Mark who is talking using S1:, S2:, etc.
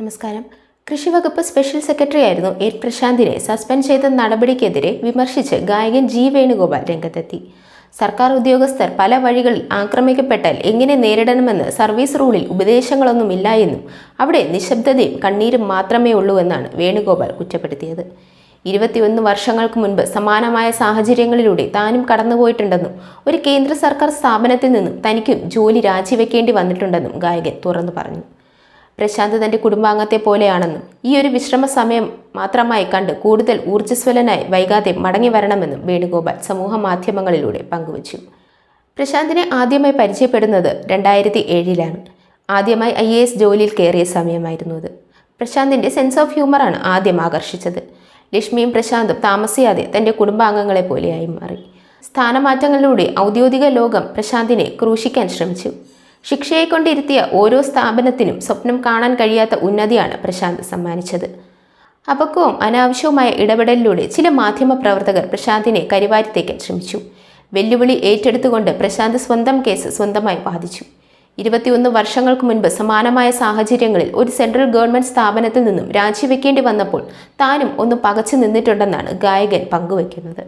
S1: നമസ്കാരം. കൃഷി വകുപ്പ് സ്പെഷ്യൽ സെക്രട്ടറി ആയിരുന്നു എ. പ്രശാന്തിനെ സസ്പെൻഡ് ചെയ്ത നടപടിക്കെതിരെ വിമർശിച്ച് ഗായകൻ ജി. വേണുഗോപാൽ രംഗത്തെത്തി. സർക്കാർ ഉദ്യോഗസ്ഥർ പല വഴികളിൽ ആക്രമിക്കപ്പെട്ടാൽ എങ്ങനെ നേരിടണമെന്ന് സർവീസ് റൂളിൽ ഉപദേശങ്ങളൊന്നുമില്ല എന്നും അവിടെ നിശബ്ദതയും കണ്ണീരും മാത്രമേ ഉള്ളൂ എന്നാണ് വേണുഗോപാൽ കുറ്റപ്പെടുത്തിയത്. ഇരുപത്തിയൊന്ന് വർഷങ്ങൾക്ക് മുൻപ് സമാനമായ സാഹചര്യങ്ങളിലൂടെ താനും കടന്നുപോയിട്ടുണ്ടെന്നും ഒരു കേന്ദ്ര സർക്കാർ സ്ഥാപനത്തിൽ നിന്നും തനിക്കും ജോലി രാജിവെക്കേണ്ടി വന്നിട്ടുണ്ടെന്നും ഗായകൻ തുറന്നു പറഞ്ഞു. പ്രശാന്ത് തന്റെ കുടുംബാംഗത്തെ പോലെയാണെന്നും ഈ ഒരു വിശ്രമ സമയം മാത്രമായി കണ്ട് കൂടുതൽ ഊർജസ്വലനായി വൈകാതെ മടങ്ങി വരണമെന്നും വേണുഗോപാൽ സമൂഹ മാധ്യമങ്ങളിലൂടെ പങ്കുവച്ചു. പ്രശാന്തിനെ ആദ്യമായി പരിചയപ്പെടുന്നത് രണ്ടായിരത്തി ഏഴിലാണ്. ആദ്യമായി ഐ എ എസ് ജോലിയിൽ കയറിയ സമയമായിരുന്നു അത്. പ്രശാന്തിന്റെ സെൻസ് ഓഫ് ഹ്യൂമറാണ് ആദ്യം ആകർഷിച്ചത്. ലക്ഷ്മിയും പ്രശാന്തും താമസിയാതെ തന്റെ കുടുംബാംഗങ്ങളെ പോലെയായി മാറി. സ്ഥാനമാറ്റങ്ങളിലൂടെ ഔദ്യോഗിക ലോകം പ്രശാന്തിനെ ക്രൂശിക്കാൻ ശ്രമിച്ചു. ശിക്ഷയെ കൊണ്ടിരുത്തിയ ഓരോ സ്ഥാപനത്തിനും സ്വപ്നം കാണാൻ കഴിയാത്ത ഉന്നതിയാണ് പ്രശാന്ത് സമ്മാനിച്ചത്. അപക്വവും അനാവശ്യവുമായ ഇടപെടലിലൂടെ ചില മാധ്യമ പ്രവർത്തകർ പ്രശാന്തിനെ കരിവാരിത്തേക്കാൻ ശ്രമിച്ചു. വെല്ലുവിളി ഏറ്റെടുത്തുകൊണ്ട് പ്രശാന്ത് സ്വന്തം കേസ് സ്വന്തമായി വാദിച്ചു. ഇരുപത്തിയൊന്ന് വർഷങ്ങൾക്ക് മുൻപ് സമാനമായ സാഹചര്യങ്ങളിൽ ഒരു സെൻട്രൽ ഗവൺമെന്റ് സ്ഥാപനത്തിൽ നിന്നും രാജിവെക്കേണ്ടി വന്നപ്പോൾ താനും ഒന്ന് പകച്ചു നിന്നിട്ടുണ്ടെന്നാണ് ഗായകൻ പങ്കുവയ്ക്കുന്നത്.